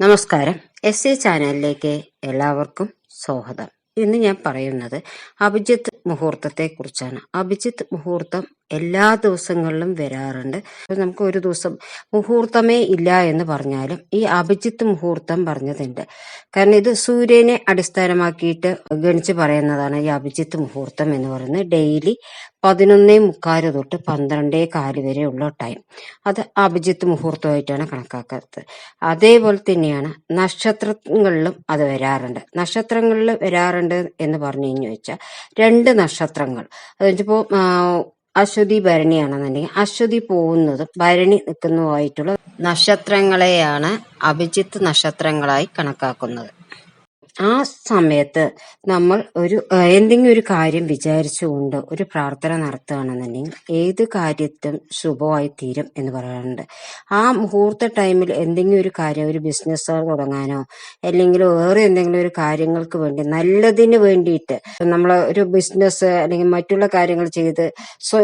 നമസ്കാരം. S A ചാനലിലേക്ക് എല്ലാവർക്കും സ്വാഗതം. ഇന്ന് ഞാൻ പറയുന്നത് അഭിജിത്ത് മുഹൂർത്തത്തെ കുറിച്ചാണ് അഭിജിത്ത് മുഹൂർത്തം എല്ലാ ദിവസങ്ങളിലും വരാറുണ്ട്. അപ്പൊ നമുക്ക് ഒരു ദിവസം മുഹൂർത്തമേ ഇല്ല എന്ന് പറഞ്ഞാലും ഈ അഭിജിത്ത് മുഹൂർത്തം പറഞ്ഞതുണ്ട് കാരണം ഇത് സൂര്യനെ അടിസ്ഥാനമാക്കിയിട്ട് ഗണിച്ച് പറയുന്നതാണ് ഈ അഭിജിത്ത് മുഹൂർത്തം എന്ന് പറയുന്നത് ഡെയിലി പതിനൊന്നേ മുക്കാൽ തൊട്ട് പന്ത്രണ്ടേ കാൽ ഉള്ള ടൈം. അത് അഭിജിത്ത് മുഹൂർത്തമായിട്ടാണ് കണക്കാക്കുന്നത് അതേപോലെ തന്നെയാണ് നക്ഷത്രങ്ങളിലും അത് വരാറുണ്ട്. നക്ഷത്രങ്ങളിൽ വരാറുണ്ട് എന്ന് പറഞ്ഞു കഴിഞ്ഞു വെച്ചാൽ രണ്ട് നക്ഷത്രങ്ങൾ. അതിപ്പോ അശ്വതി ഭരണിയാണെന്നുണ്ടെങ്കിൽ അശ്വതി പോകുന്നതും ഭരണി നിൽക്കുന്നതുമായിട്ടുള്ള നക്ഷത്രങ്ങളെയാണ് അഭിജിത്ത് നക്ഷത്രങ്ങളായി കണക്കാക്കുന്നത്. ആ സമയത്ത് നമ്മൾ ഒരു എന്തെങ്കിലും ഒരു കാര്യം വിചാരിച്ചുകൊണ്ട് ഒരു പ്രാർത്ഥന നടത്തുകയാണെന്നുണ്ടെങ്കിൽ ഏത് കാര്യത്തും ശുഭമായി തീരും എന്ന് പറയാറുണ്ട്. ആ മുഹൂർത്ത ടൈമിൽ എന്തെങ്കിലും ഒരു കാര്യം ഒരു ബിസിനസ് തുടങ്ങാനോ അല്ലെങ്കിൽ വേറെ എന്തെങ്കിലും ഒരു കാര്യങ്ങൾക്ക് വേണ്ടി നല്ലതിന് വേണ്ടിയിട്ട് നമ്മൾ ഒരു ബിസിനസ് അല്ലെങ്കിൽ മറ്റുള്ള കാര്യങ്ങൾ ചെയ്ത്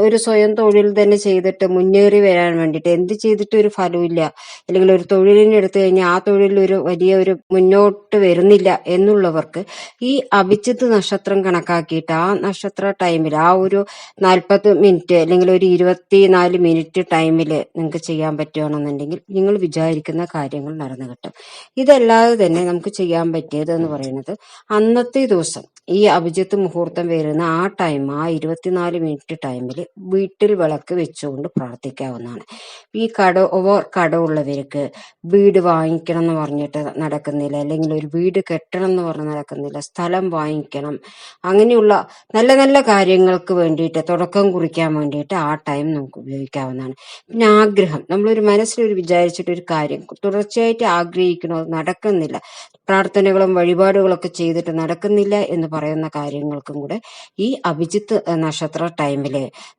ഒരു സ്വയം തൊഴിൽ തന്നെ ചെയ്തിട്ട് മുന്നേറി വരാൻ വേണ്ടിയിട്ട് എന്ത് ചെയ്തിട്ട് ഒരു ഫലമില്ല. അല്ലെങ്കിൽ ഒരു തൊഴിലിനെടുത്തു കഴിഞ്ഞാൽ ആ തൊഴിലിൽ ഒരു വലിയ ഒരു മുന്നോട്ട് വരുന്നില്ല എന്നുള്ളവർക്ക് ഈ അഭിജിത്ത് നക്ഷത്രം കണക്കാക്കിയിട്ട് ആ നക്ഷത്ര ടൈമിൽ ആ ഒരു നാൽപ്പത് മിനിറ്റ് അല്ലെങ്കിൽ ഒരു ഇരുപത്തിനാല് മിനിറ്റ് ടൈമിൽ നിങ്ങൾക്ക് ചെയ്യാൻ പറ്റുകയാണെന്നുണ്ടെങ്കിൽ നിങ്ങൾ വിചാരിക്കുന്ന കാര്യങ്ങൾ നടന്നു കിട്ടും. ഇതല്ലാതെ തന്നെ നമുക്ക് ചെയ്യാൻ പറ്റിയത് എന്ന് പറയുന്നത് അന്നത്തെ ദിവസം ഈ അഭിജിത്ത് മുഹൂർത്തം വരുന്ന ആ ടൈം ആ ഇരുപത്തിനാല് മിനിറ്റ് ടൈമിൽ വീട്ടിൽ വിളക്ക് വെച്ചുകൊണ്ട് പ്രാർത്ഥിക്കാവുന്നതാണ്. ഈ കട ഓവർ കടമുള്ളവർക്ക് വീട് വാങ്ങിക്കണം എന്ന് പറഞ്ഞിട്ട് നടക്കുന്നില്ല. അല്ലെങ്കിൽ ഒരു വീട് കെട്ടണം എന്ന് പറഞ്ഞ് നടക്കുന്നില്ല. സ്ഥലം വാങ്ങിക്കണം. അങ്ങനെയുള്ള നല്ല നല്ല കാര്യങ്ങൾക്ക് വേണ്ടിയിട്ട് തുടക്കം കുറിക്കാൻ വേണ്ടിയിട്ട് ആ ടൈം നമുക്ക് ഉപയോഗിക്കാവുന്നതാണ്. പിന്നെ ആഗ്രഹം. നമ്മളൊരു മനസ്സിലൊരു വിചാരിച്ചിട്ട് ഒരു കാര്യം തുടർച്ചയായിട്ട് ആഗ്രഹിക്കണോ നടക്കുന്നില്ല. പ്രാർത്ഥനകളും വഴിപാടുകളൊക്കെ ചെയ്തിട്ട് നടക്കുന്നില്ല എന്ന് പറയുന്ന കാര്യങ്ങൾക്കും കൂടെ ഈ അഭിജിത്ത് നക്ഷത്ര ടൈമിൽ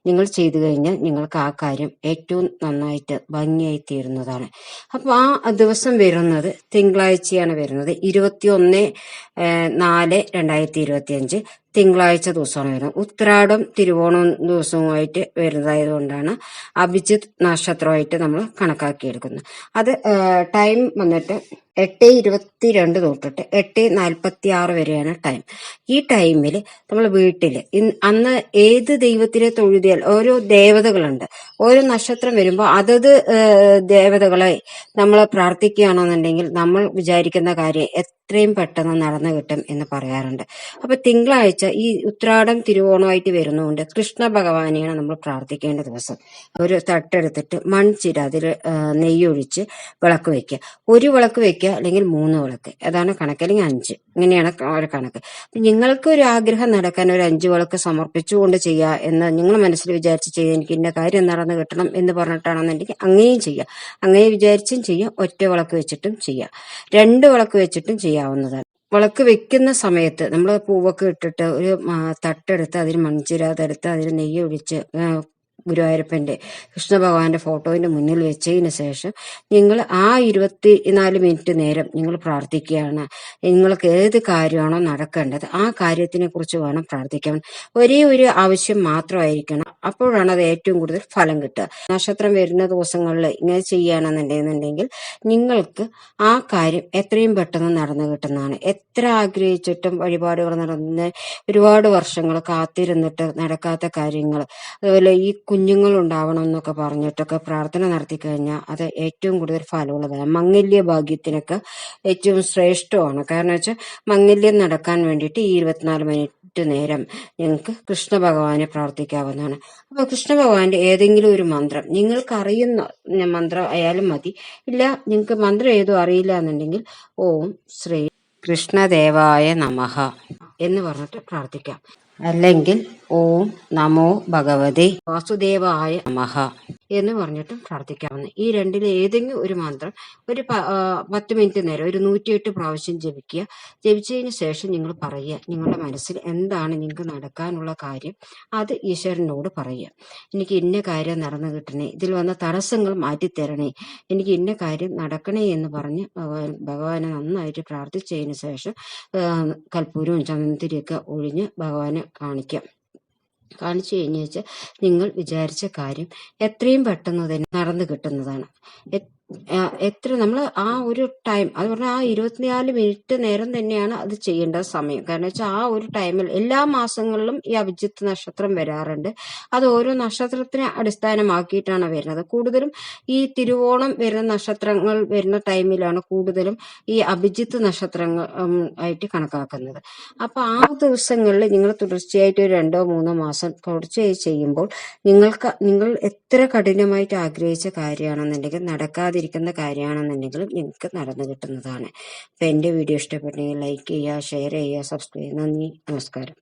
നിങ്ങൾ ചെയ്തു കഴിഞ്ഞാൽ നിങ്ങൾക്ക് ആ കാര്യം ഏറ്റവും നന്നായിട്ട് ഭംഗിയായി തീരുന്നതാണ്. അപ്പൊ ആ ദിവസം വരുന്നത് തിങ്കളാഴ്ചയാണ് വരുന്നത്. ഇരുപത്തി ഒന്ന് നാല് രണ്ടായിരത്തി ഇരുപത്തി അഞ്ച് തിങ്കളാഴ്ച ദിവസമാണ് വരുന്നത് ഉത്രാടം തിരുവോണം ദിവസവുമായിട്ട് വരുന്നതായതുകൊണ്ടാണ് അഭിജിത് നക്ഷത്രമായിട്ട് നമ്മൾ കണക്കാക്കിയെടുക്കുന്നത്. അത് ടൈം വന്നിട്ട് എട്ട് ഇരുപത്തിരണ്ട് തൊട്ടിട്ട് എട്ട് നാൽപ്പത്തി ആറ് വരെയാണ് ടൈം. ഈ ടൈമിൽ നമ്മൾ വീട്ടിൽ അന്ന് ഏത് ദൈവത്തിനെ തൊഴുതിയാൽ ഓരോ ദേവതകളുണ്ട്. ഓരോ നക്ഷത്രം വരുമ്പോൾ അതത് ദേവതകളെ നമ്മൾ പ്രാർത്ഥിക്കുകയാണെന്നുണ്ടെങ്കിൽ നമ്മൾ വിചാരിക്കുന്ന കാര്യം എത്രയും പെട്ടെന്ന് നടന്നു കിട്ടും എന്ന് പറയാറുണ്ട്. അപ്പൊ തിങ്കളാഴ്ച ഈ ഉത്രാടം തിരുവോണമായിട്ട് വരുന്നതുകൊണ്ട് കൃഷ്ണ ഭഗവാനെയാണ് നമ്മൾ പ്രാർത്ഥിക്കേണ്ട ദിവസം. ഒരു തട്ടെടുത്തിട്ട് മൺചിര അതിൽ നെയ്യൊഴിച്ച് വിളക്ക് വെക്കുക ഒരു വിളക്ക് വെക്കുക അല്ലെങ്കിൽ മൂന്ന് വിളക്ക്. അതാണ് കണക്ക്. അല്ലെങ്കിൽ അഞ്ച്. ഇങ്ങനെയാണ് ഒരു കണക്ക്. നിങ്ങൾക്ക് ഒരു ആഗ്രഹം നടക്കാൻ ഒരു അഞ്ച് വിളക്ക് സമർപ്പിച്ചുകൊണ്ട് ചെയ്യുക എന്ന് നിങ്ങൾ മനസ്സിൽ വിചാരിച്ച് ചെയ്യുക എനിക്ക് ഇന്ന കാര്യം നടന്ന് കിട്ടണം എന്ന് പറഞ്ഞിട്ടാണെന്നുണ്ടെങ്കിൽ അങ്ങനെയും ചെയ്യാം. അങ്ങനെ വിചാരിച്ചും ചെയ്യാം. ഒറ്റ വിളക്ക് വെച്ചിട്ടും ചെയ്യാം. രണ്ട് വിളക്ക് വെച്ചിട്ടും ചെയ്യാവുന്നതാണ്. വിളക്ക് വെക്കുന്ന സമയത്ത് നമ്മൾ പൂവൊക്കെ ഇട്ടിട്ട് ഒരു തട്ടെടുത്ത് അതിൽ മൺചിരാതെടുത്ത് അതിൽ നെയ്യ് ഒഴിച്ച് ആ, ഗുരുവായൂരപ്പന്റെ കൃഷ്ണ ഭഗവാന്റെ ഫോട്ടോയിന്റെ മുന്നിൽ വെച്ചതിന് ശേഷം നിങ്ങൾ ആ ഇരുപത്തി നാല് മിനിറ്റ് നേരം നിങ്ങൾ പ്രാർത്ഥിക്കുകയാണ്. നിങ്ങൾക്ക് ഏത് കാര്യമാണോ നടക്കേണ്ടത് ആ കാര്യത്തിനെ കുറിച്ച് വേണം പ്രാർത്ഥിക്കാൻ. ഒരേ ഒരു ആവശ്യം മാത്രമായിരിക്കണം. അപ്പോഴാണ് അത് ഏറ്റവും കൂടുതൽ ഫലം കിട്ടുക. നക്ഷത്രം വരുന്ന ദിവസങ്ങളിൽ ഇങ്ങനെ ചെയ്യുകയാണെന്നുണ്ടെന്നുണ്ടെങ്കിൽ നിങ്ങൾക്ക് ആ കാര്യം എത്രയും പെട്ടെന്ന് നടന്നു കിട്ടുന്നതാണ്. എത്ര ആഗ്രഹിച്ചിട്ടും വഴിപാടുകൾ നടന്ന് ഒരുപാട് വർഷങ്ങൾ കാത്തിരുന്നിട്ട് നടക്കാത്ത കാര്യങ്ങൾ. അതുപോലെ ഈ കുഞ്ഞുങ്ങൾ ഉണ്ടാവണം എന്നൊക്കെ പറഞ്ഞിട്ടൊക്കെ പ്രാർത്ഥന നടത്തി കഴിഞ്ഞാൽ അത് ഏറ്റവും കൂടുതൽ ഫലമുള്ളതാണ്. മംഗല്യ ഭാഗ്യത്തിനൊക്കെ ഏറ്റവും ശ്രേഷ്ഠമാണ്. കാരണം വെച്ചാൽ മംഗല്യം നടക്കാൻ വേണ്ടിയിട്ട് ഈ ഇരുപത്തിനാല് മിനിറ്റ് നേരം ഞങ്ങൾക്ക് കൃഷ്ണ ഭഗവാനെ പ്രാർത്ഥിക്കാവുന്നതാണ്. അപ്പൊ കൃഷ്ണ ഭഗവാന്റെ ഏതെങ്കിലും ഒരു മന്ത്രം നിങ്ങൾക്ക് അറിയുന്ന മന്ത്രം ആയാലും മതി. ഇല്ല നിങ്ങൾക്ക് മന്ത്രം ഏതും അറിയില്ല എന്നുണ്ടെങ്കിൽ ഓം ശ്രീ കൃഷ്ണദേവായ നമഹ എന്ന് പറഞ്ഞിട്ട് പ്രാർത്ഥിക്കാം. അല്ലെങ്കിൽ ഓം നമോ ഭഗവതി വാസുദേവായ നമഃ. എന്ന് പറഞ്ഞിട്ടും പ്രാർത്ഥിക്കാവുന്ന. ഈ രണ്ടിൽ ഏതെങ്കിലും ഒരു മന്ത്രം ഒരു പത്ത് മിനിറ്റ് നേരം ഒരു നൂറ്റിയെട്ട് പ്രാവശ്യം ജപിക്കുക. ജപിച്ചതിന് ശേഷം നിങ്ങൾ പറയുക നിങ്ങളുടെ മനസ്സിൽ എന്താണ് നിങ്ങൾക്ക് നടക്കാനുള്ള കാര്യം. അത് ഈശ്വരനോട് പറയുക. എനിക്ക് ഇന്ന കാര്യം നടന്നു കിട്ടണേ ഇതിൽ വന്ന തടസ്സങ്ങൾ മാറ്റിത്തരണേ എനിക്ക് ഇന്ന കാര്യം നടക്കണേ എന്ന് പറഞ്ഞ് ഭഗവാൻ ഭഗവാനെ നന്നായിട്ട് പ്രാർത്ഥിച്ചതിന് ശേഷം കൽപ്പൂരവും ചന്ദനത്തിരിയൊക്കെ ഒഴിഞ്ഞ് ഭഗവാനെ കാണിക്കാം. കാണിച്ചു കഴിഞ്ഞു വെച്ചാൽ നിങ്ങൾ വിചാരിച്ച കാര്യം എത്രയും പെട്ടെന്ന് തന്നെ നടന്നു കിട്ടുന്നതാണ്. എത്ര നമ്മൾ ആ ഒരു ടൈം അത് പറഞ്ഞാൽ ആ ഇരുപത്തിനാല് മിനിറ്റ് നേരം തന്നെയാണ് അത് ചെയ്യേണ്ട സമയം. കാരണം വെച്ചാൽ ആ ഒരു ടൈമിൽ എല്ലാ മാസങ്ങളിലും ഈ അഭിജിത്ത് നക്ഷത്രം വരാറുണ്ട്. അത് ഓരോ നക്ഷത്രത്തിനെ അടിസ്ഥാനമാക്കിയിട്ടാണ് വരുന്നത്. കൂടുതലും ഈ തിരുവോണം വരുന്ന നക്ഷത്രങ്ങൾ വരുന്ന ടൈമിലാണ് കൂടുതലും ഈ അഭിജിത്ത് നക്ഷത്രങ്ങൾ ആയിട്ട് കണക്കാക്കുന്നത്. അപ്പൊ ആ ദിവസങ്ങളിൽ നിങ്ങൾ തുടർച്ചയായിട്ട് ഒരു രണ്ടോ മൂന്നോ മാസം തുടർച്ചയായി ചെയ്യുമ്പോൾ നിങ്ങൾക്ക് നിങ്ങൾ എത്ര കഠിനമായിട്ട് ആഗ്രഹിച്ച കാര്യമാണെന്നുണ്ടെങ്കിൽ നടക്കാതിരിക്കുന്ന കാര്യമാണെന്നുണ്ടെങ്കിലും നിങ്ങൾക്ക് നടന്നു കിട്ടുന്നതാണ്. അപ്പൊ എന്റെ വീഡിയോ ഇഷ്ടപ്പെട്ടെങ്കിൽ ലൈക്ക് ചെയ്യുക ഷെയർ ചെയ്യുക സബ്സ്ക്രൈബ് നന്ദി. നമസ്കാരം.